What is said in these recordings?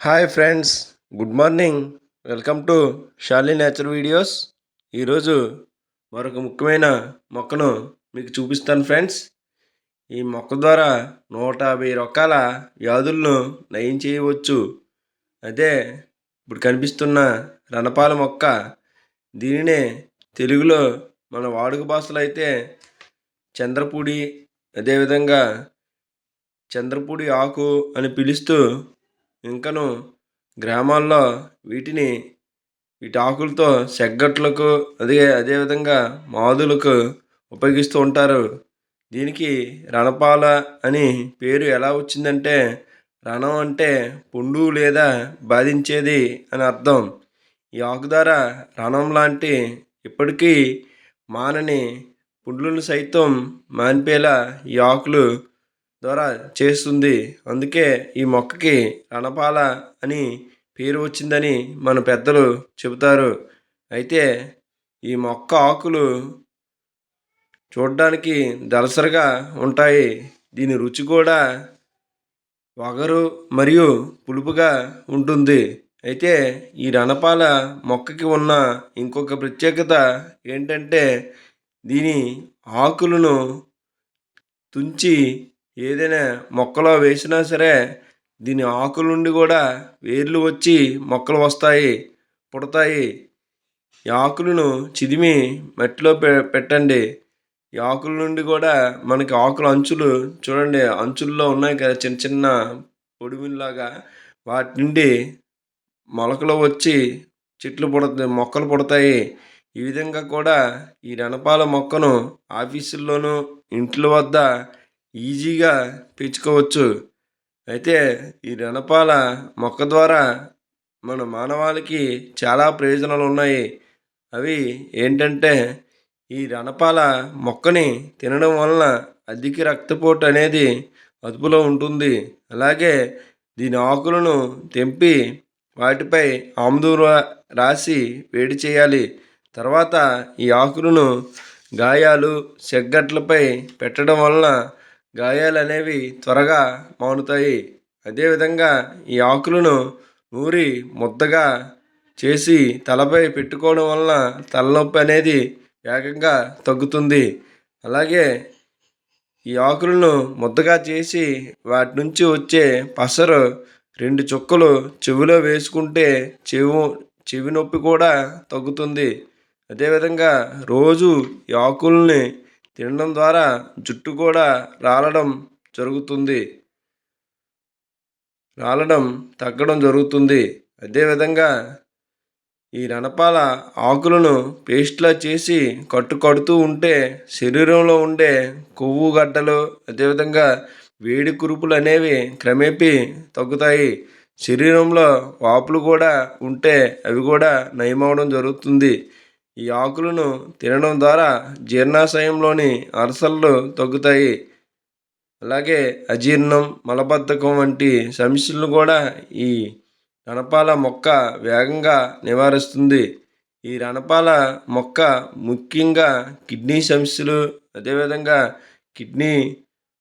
Hi friends good morning welcome to Shali nature videos ఈరోజు మరొక ముఖ్యమైన మొక్కను మీకు చూపిస్తాను ఫ్రెండ్స్ ఈ మొక్క ద్వారా నూట యాభై రకాల వ్యాధులను నయం చేయవచ్చు. అదే ఇప్పుడు కనిపిస్తున్న రణపాల మొక్క దీనినే తెలుగులో మన వాడుక భాషలో అయితే చంద్రపూడి అదేవిధంగా చంద్రపూడి ఆకు అని పిలుస్తూ ఇంకను గ్రామాల్లో వీటిని వీటి ఆకులతో సెగ్గట్లకు అదే అదేవిధంగా మాదులకు ఉపయోగిస్తూ ఉంటారు. దీనికి రణపాల అని పేరు ఎలా వచ్చిందంటే రణం అంటే పుండు లేదా బాధించేది అని అర్థం. ఈ ఆకు ద్వారా రణం లాంటి ఇప్పటికీ మానని పుండ్లను సైతం మాన్పేలా ఈ ఆకులు ద్వారా చేస్తుంది. అందుకే ఈ మొక్కకి రణపాల అని పేరు వచ్చిందని మన పెద్దలు చెబుతారు. అయితే ఈ మొక్క ఆకులు చూడడానికి దలసరిగా ఉంటాయి. దీని రుచి కూడా వగరు మరియు పులుపుగా ఉంటుంది. అయితే ఈ రణపాల మొక్కకి ఉన్న ఇంకొక ప్రత్యేకత ఏంటంటే దీని ఆకులను తుంచి ఏదైనా మొక్కలో వేసినా సరే దీని ఆకుల నుండి కూడా వేర్లు వచ్చి మొక్కలు వస్తాయి పుడతాయి. ఈ ఆకులను చిదిమి మట్టిలో పె పెట్టండి. ఈ ఆకుల నుండి కూడా మనకి ఆకుల అంచులు చూడండి అంచుల్లో ఉన్నాయి కదా చిన్న చిన్న పొడిమిలాగా వాటి నుండి మొలకలు వచ్చి చెట్లు పుడతాయి మొక్కలు పుడతాయి. ఈ విధంగా కూడా ఈ రణపాల మొక్కను ఆఫీసుల్లోనూ ఇంట్ల వద్ద ఈజీగా పీల్చుకోవచ్చు అయితే ఈ రణపాల మొక్క ద్వారా మన మానవాళికి చాలా ప్రయోజనాలు ఉన్నాయి అవి ఏంటంటే ఈ రణపాల మొక్కని తినడం వలన అధిక రక్తపోటు అనేది అదుపులో ఉంటుంది. అలాగే దీని ఆకులను తెంపి వాటిపై ఆముదం రాసి వేడి చేయాలి. తర్వాత ఈ ఆకులను గాయాలు సెగ్గట్లపై పెట్టడం వలన గాయాలు అనేవి త్వరగా మానుతాయి. అదేవిధంగా ఈ ఆకులను నూరి ముద్దగా చేసి తలపై పెట్టుకోవడం వలన తలనొప్పి అనేది వేగంగా తగ్గుతుంది. అలాగే ఈ ఆకులను ముద్దగా చేసి వాటి నుంచి వచ్చే పసరు రెండు చుక్కలు చెవిలో వేసుకుంటే చెవు చెవి నొప్పి కూడా తగ్గుతుంది. అదేవిధంగా రోజు ఈ ఆకుల్ని తినడం ద్వారా జుట్టు కూడా రాలడం జరుగుతుంది. రాలడం తగ్గడం జరుగుతుంది. అదేవిధంగా ఈ రణపాల ఆకులను పేస్ట్లా చేసి కట్టు కడుతూ ఉంటే శరీరంలో ఉండే కొవ్వు గడ్డలు అదేవిధంగా వేడి కురుపులు అనేవి క్రమేపీ తగ్గుతాయి. శరీరంలో వాపులు కూడా ఉంటే అవి కూడా నయమవడం జరుగుతుంది. ఈ ఆకులను తినడం ద్వారా జీర్ణాశయంలోని అరసలు తగ్గుతాయి అలాగే అజీర్ణం మలబద్ధకం వంటి సమస్యలను కూడా ఈ రణపాల మొక్క వేగంగా నివారిస్తుంది. ఈ రణపాల మొక్క ముఖ్యంగా కిడ్నీ సమస్యలు అదేవిధంగా కిడ్నీ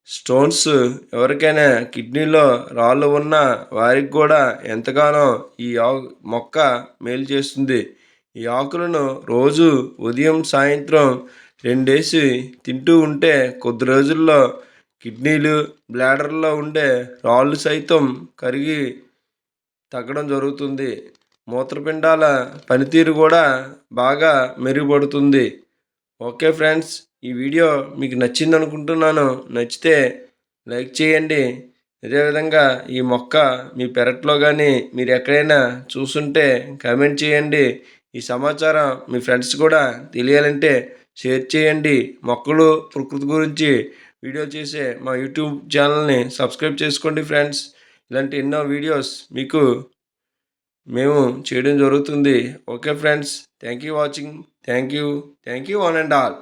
స్టోన్స్. ఎవరికైనా కిడ్నీలో రాళ్ళు ఉన్న వారికి కూడా ఎంతగానో ఈ మొక్క మేలు చేస్తుంది. ఈ ఆకులను రోజు ఉదయం సాయంత్రం రెండేసి తింటూ ఉంటే కొద్ది రోజుల్లో కిడ్నీలు బ్లాడర్లో ఉండే రాళ్ళు సైతం కరిగి తగ్గడం జరుగుతుంది. మూత్రపిండాల పనితీరు కూడా బాగా మెరుగుపడుతుంది. ఓకే ఫ్రెండ్స్ ఈ వీడియో మీకు నచ్చింది అనుకుంటున్నాను నచ్చితే లైక్ చేయండి. అదేవిధంగా ఈ మొక్క మీ పెరట్లో కానీ మీరు ఎక్కడైనా చూసుంటే కామెంట్ చేయండి. ఈ సమాచారం మీ ఫ్రెండ్స్ కూడా తెలియాలంటే షేర్ చేయండి. మొక్కలు ప్రకృతి గురించి వీడియో చేసే మా యూట్యూబ్ ఛానల్ని సబ్స్క్రైబ్ చేసుకోండి ఫ్రెండ్స్. ఇలాంటి ఎన్నో వీడియోస్ మీకు మేము చేయడం జరుగుతుంది. Okay friends thank you watching thank you thank you one and all.